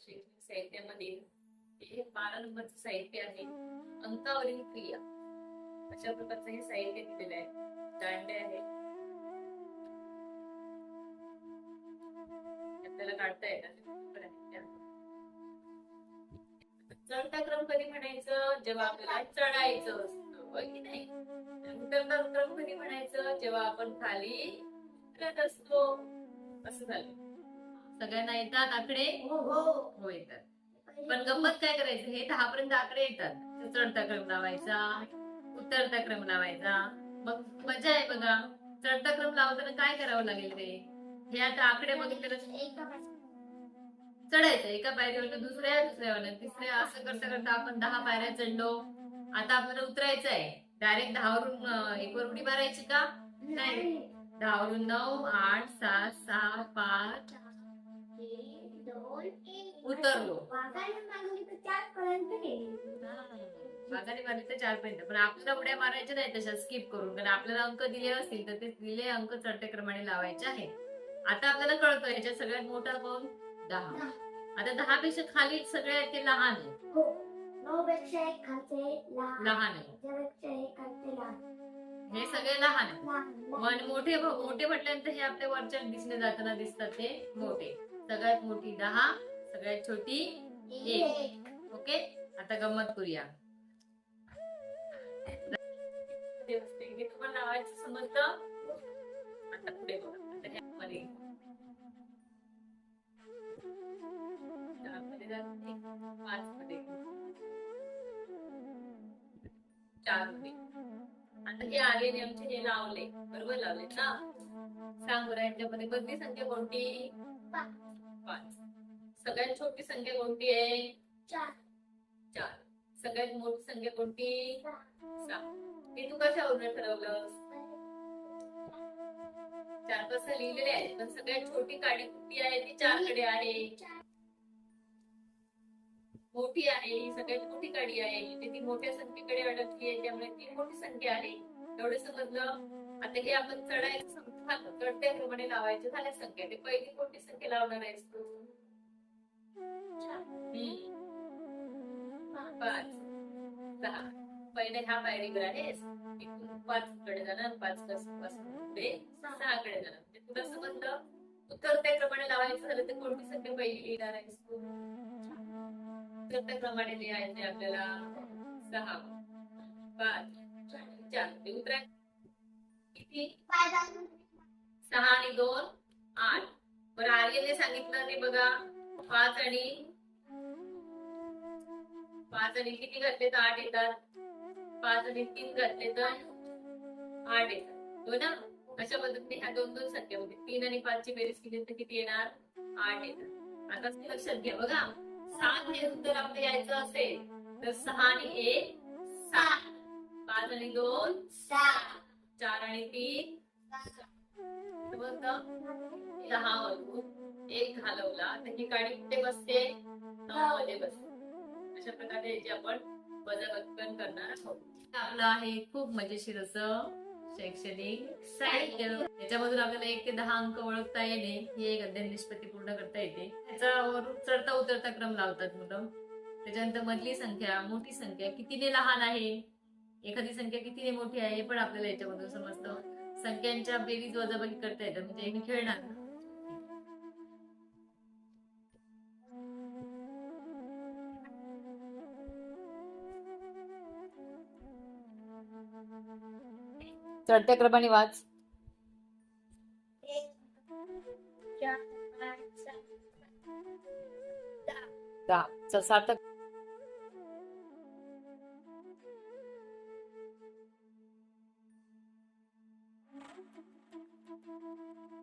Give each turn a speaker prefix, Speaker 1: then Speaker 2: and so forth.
Speaker 1: शैक्षणिक साहित्यामध्ये हे बारा नंबरचं साहित्य आहे. अंकावरील क्रिया. अशा प्रकारचं हे साहित्य दिलेलं आहे. दांडे आहे. आपल्याला काढता येतात चढता क्रम कधी म्हणायचं? जेव्हा आपल्याला चढायचं असतं. की नाही? उतरता क्रम कधी म्हणायचं? जेव्हा आपण खाली उतरत असतो. असं झालं. सगळ्यांना येतात आकडे? हो येतात. पण गंमत काय करायचं? हे दहा पर्यंत आकडे येतात. चढता क्रम लावायचा उतरता क्रम लावायचा. मग मजा आहे बघा. चढता क्रम लावताना काय करावं लागेल ते? हे आता आकडे बघितले चढायचं. एका पायरीवर दुसऱ्या दुसऱ्यावर तिसऱ्या. असं करता करता आपण दहा पायऱ्या चढलो. आता आपल्याला उतरायचं आहे. डायरेक्ट दहावरून अं, एकवर उडी मारायची का? नाही. दहावरून नऊ आठ सात सहा पाच उतरलो. मागाने मारली तर चार पर्यंत पण आपल्याला उड्या मारायच्या नाही तशा स्किप करून. कारण आपल्याला अंक दिले असतील तर ते दिले अंक चढत्या क्रमाने लावायचे आहेत. आता आपल्याला कळतं ह्याच्यात सगळ्यात मोठा कोण? दहा. आता दहा पेक्षा खाली सगळ्यात ते लहान आहे लहान. आहे हे सगळे लहान आहे मन मोठे मोठे म्हटल्यानंतर हे आपल्या वरच्या दिसणे जाताना दिसतात ते मोठे. सगळ्यात मोठी दहा सगळ्यात छोटी एक. ओके? आता गंमत करूया. तुम्हाला लावायचं समजतं आता पुढे चारमध्ये आता हे आले आमचे हे लावले. बरोबर लावले ना? सांग बरं याच्यामध्ये बदली संख्या कोणती? पाच. सगळ्यात छोटी संख्या कोणती आहे? चार. सगळ्यात मोठी संख्या कोणती? सहा. हे तू कशावरून ठरवलंस? चार कसं लिहिलेले आहे पण सगळ्यात छोटी काडी कुठली आहे? ती चारकडे आहे मोठी आहे ही सगळ्यात मोठी काडी आहे. ती मोठ्या संख्येकडे अडकली आहे त्यामुळे ती मोठी संख्या आहे. एवढं समजलं? आता हे आपण चढायचं समजा चढत्या क्रमाने लावायचे झाल्या संख्या ते पहिली कोणती संख्या लावणार आहेस तू? पाच सहा पहिले ह्या पायरीवर आहेस. इथून पाच कडे जाणार पाच पासून पुढे सहा कडे जाणार. म्हणजे तुला समजलं? उतरत्या त्याप्रमाणे लावायचं झालं तर कोणती संख्या पहिली लिहिणार आहेस तू? उतरत्या त्याप्रमाणे लिहायचे आपल्याला सहा पाच चार ते उतराय किती? सहा आणि दोन आठ. बरं आर्यने सांगितलं ते बघा पाच आणि पाच आणि किती घातले तर आठ येतात. पाच आणि तीन घातले तर आठ येतात. हो ना? अशा पद्धतीने ह्या दोन दोन संख्या होते तीन आणि पाच ची बेरीज केली तर किती येणार? आठ येतात. आता लक्षात घ्या बघा. सात हे उत्तर आपलं यायचं असेल तर सहा आणि एक सात. पाच आणि दोन चार आणि तीन दहा मधून एक घालवला. त्या ठिकाणी ते बसते? नऊ मध्ये बसते अशा प्रकारे याची आपण वजाबाकी करणार आहोत. आपलं आहे खूप मजेशीर असं शैक्षणिक साहित्य. याच्यामधून आपल्याला एक ते दहा अंक ओळखता येणे ही एक अध्ययन निष्पत्ती पूर्ण करता येते. त्याच्यावर चढता उतरता क्रम लावतात मुलं. त्याच्यानंतर मधली संख्या मोठी संख्या कितीने लहान आहे? एखादी संख्या कितीने मोठी आहे? हे पण आपल्याला याच्यामधून समजतं. संख्यांच्या बेरीज वजाबाकी करता येतात म्हणजे मी खेळणार. चढत्या क्रमाने वाच. सार्थक thank you.